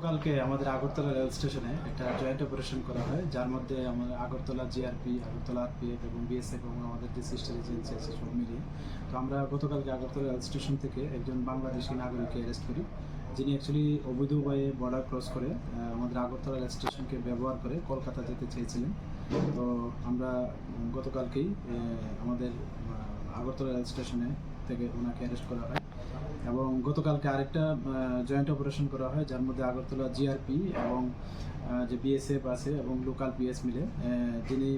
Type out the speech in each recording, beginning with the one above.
গতকালকে আমাদের আগরতলা রেল স্টেশনে একটা জয়েন্ট অপারেশন করা হয়, যার মধ্যে আমাদের আগরতলা জিআরপি আগরতলা আরপিএফ এবং বিএসএফ এবং আমাদের যে সিস্টার এজেন্সি আছে সব মিলিয়ে। তো আমরা গতকালকে আগরতলা রেল স্টেশন থেকে একজন বাংলাদেশি নাগরিককে অ্যারেস্ট করি, যিনি অ্যাকচুয়ালি অবৈধ উপায়ে বর্ডার ক্রস করে আমাদের আগরতলা রেল স্টেশনকে ব্যবহার করে কলকাতা যেতে চেয়েছিলেন। তো আমরা গতকালকেই আমাদের আগরতলা রেল স্টেশনে থেকে ওনাকে অ্যারেস্ট করা হয়। এবং গতকালকে আরেকটা জয়েন্ট অপারেশন করা হয়, যার মধ্যে আগরতলা জিআরপি এবং যে বিএসএফ আছে এবং লোকাল পিএস মিলে যিনি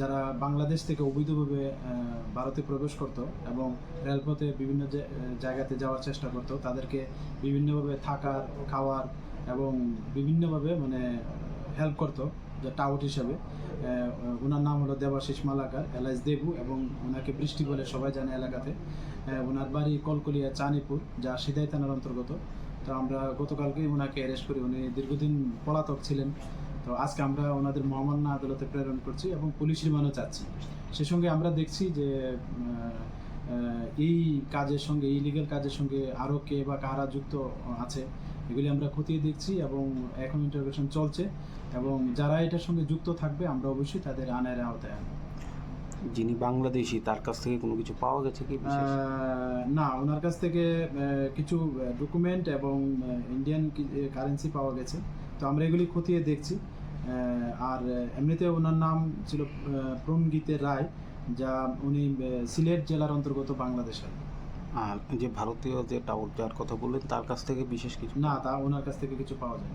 যারা বাংলাদেশ থেকে অবৈধভাবে ভারতে প্রবেশ করত এবং রেলপথে বিভিন্ন জায়গাতে যাওয়ার চেষ্টা করত, তাদেরকে বিভিন্নভাবে থাকার, খাওয়ার এবং বিভিন্নভাবে মানে হেল্প করত, যে টাউট হিসাবে। ওনার নাম হলো দেবাশিস মালাকার, এলআইস দেবু এবং ওনাকে বৃষ্টি বলে সবাই জানে এলাকাতে। ওনার বাড়ি কলকলিয়া চানিপুর যা সিদাই থানার অন্তর্গত। তো আমরা গতকালকেই ওনাকে অ্যারেস্ট করি। উনি দীর্ঘদিন পলাতক ছিলেন। তো আজকে আমরা ওনাদের মহামান্য আদালতে প্রেরণ করছি এবং পুলিশ রিমান্ডও চাচ্ছি। সে সঙ্গে আমরা দেখছি যে এই কাজের সঙ্গে, এই লিগেল কাজের সঙ্গে আরও কে বা কারা যুক্ত আছে, এগুলি আমরা খতিয়ে দেখছি এবং এখন ইন্টারভেশন চলছে। এবং যারা এটার সঙ্গে যুক্ত থাকবে আমরা অবশ্যই তাদের আনের আওতায় আনব। যিনি বাংলাদেশি তার কাছ থেকে কোনো কিছু পাওয়া গেছে কি না ওনার কাছ থেকে কিছু ডকুমেন্ট এবং ইন্ডিয়ান কারেন্সি পাওয়া গেছে। তো আমরা এগুলি খতিয়ে দেখছি। আর এমনিতে ওনার নাম ছিল আহ, প্রণগীতের রায় যা উনি সিলেট জেলার অন্তর্গত বাংলাদেশের আর যে ভারতীয় যে টাউট যার কথা বললেন তার কাছ থেকে বিশেষ কিছু? না তা ওনার কাছ থেকে কিছু পাওয়া যায়